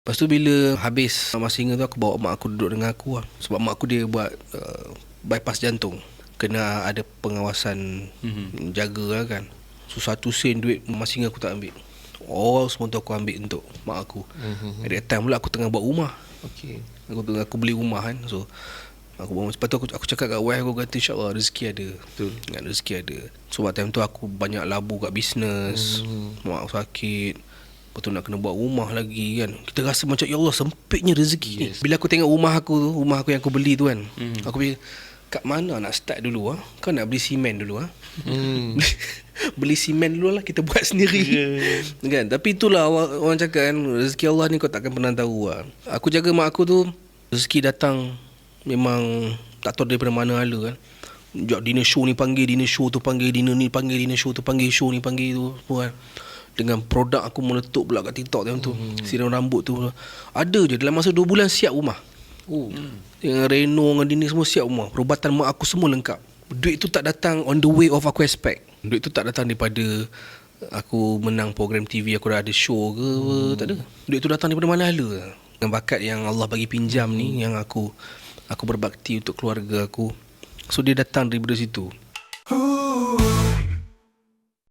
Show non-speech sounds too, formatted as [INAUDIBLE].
Lepas tu bila habis masa ingat tu aku bawa mak aku duduk dengan aku lah. Sebab mak aku dia buat uh, bypass jantung. Kena ada pengawasan mm-hmm. jaga lah kan. So satu sen duit masa ingat aku tak ambil. All semua tu aku ambil untuk mak aku. Mm-hmm. At that time pula aku tengah buat rumah. Okey. Aku tengah aku beli rumah kan. So aku bangun lepas tu aku, aku cakap kat wife aku kata insyaAllah rezeki ada. Betul. Ingat rezeki ada. So waktu time tu aku banyak labu kat bisnes. Mm-hmm. Mak aku sakit. Lepas tu nak kena buat rumah lagi kan Kita rasa macam Ya Allah sempitnya rezeki yes. ni Bila aku tengok rumah aku tu Rumah aku yang aku beli tu kan mm. Aku fikir Kat mana nak start dulu ah? Kau nak beli simen dulu ah? [LAUGHS] Mm. beli simen dulu lah Kita buat [LAUGHS] sendiri yeah. kan? Tapi itulah orang, orang cakap kan Rezeki Allah ni kau takkan pernah tahu lah. Aku jaga mak aku tu Rezeki datang Memang Tak tahu daripada mana hala kan Jok dinner show ni panggil Dinner show tu panggil Dinner ni panggil Dinner show tu panggil Show ni panggil tu Semua kan dengan produk aku meletup pula kat TikTok time tu. Hmm. Siram rambut tu. Ada je dalam masa 2 bulan siap rumah. Oh. Hmm. Dengan reno dengan dini semua siap rumah. Perubatan mak aku semua lengkap. Duit tu tak datang on the way of aku expect. Duit tu tak datang daripada aku menang program TV aku dah ada show ke hmm. tak ada. Duit tu datang daripada mana hala. Dengan bakat yang Allah bagi pinjam hmm. ni yang aku aku berbakti untuk keluarga aku. So dia datang daripada situ.